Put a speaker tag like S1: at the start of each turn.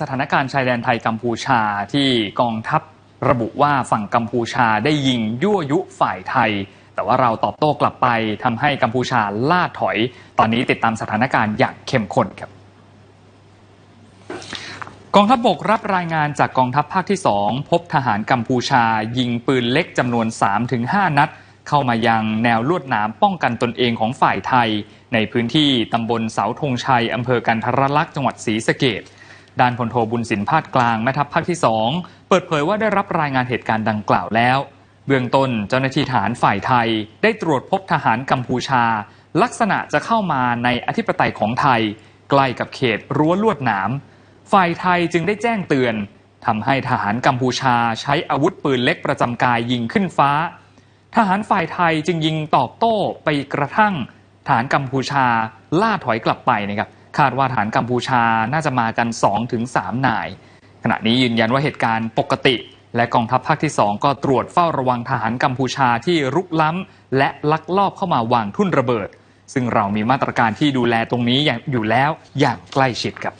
S1: สถานการณ์ชายแดนไทยกัมพูชาที่กองทัพระบุว่าฝั่งกัมพูชาได้ยิงยั่วยุฝ่ายไทย แต่ว่าเราตอบโต้กลับไปทำให้กัมพูชาล่าถอย ตอนนี้ติดตามสถานการณ์อย่างเข้มข้นครับ กองทัพบบกรับรายงานจากกองทัพภาคที่ 2 พบทหารกัมพูชา ยิงปืนเล็กจำนวน 3-5 นัด เข้ามายังแนวลวดหนามป้องกันตนเองของฝ่ายไทย ในพื้นที่ตำบลเสาธงชัยอำเภอกันทรลักษณ์จังหวัดศรีสะเกด ด้านพลโทบุญสินภาคกลางแม่ทัพภาคที่ 2 เปิดเผยว่าได้รับรายงานเหตุการณ์ดังกล่าวแล้ว เบื้องต้นเจ้าหน้าที่ฐานฝ่ายไทย ได้ตรวจพบทหารกัมพูชา ลักษณะจะเข้ามาในอธิปไตยของไทย ใกล้กับเขตรั้วลวดหนามฝ่ายไทยจึงได้แจ้งเตือนทำให้ทหารกัมพูชาใช้อาวุธปืนเล็กประจำกายยิงขึ้นฟ้า ทหารฝ่ายไทยจึงยิงตอบโต้ไปกระทั่งฐานกัมพูชาล่าถอยกลับไปนะครับ คาดว่าฐานกัมพูชาน่าจะมากัน 2-3 นาย ขณะนี้ยืนยันว่าเหตุการณ์ปกติ และกองทัพภาคที่ 2 ก็ตรวจเฝ้าระวังทหารกัมพูชาที่รุกล้ำ และลักลอบเข้ามาวางทุ่นระเบิด ซึ่งเรามีมาตรการที่ดูแลตรงนี้อย่างอยู่แล้วอย่างใกล้ชิดครับ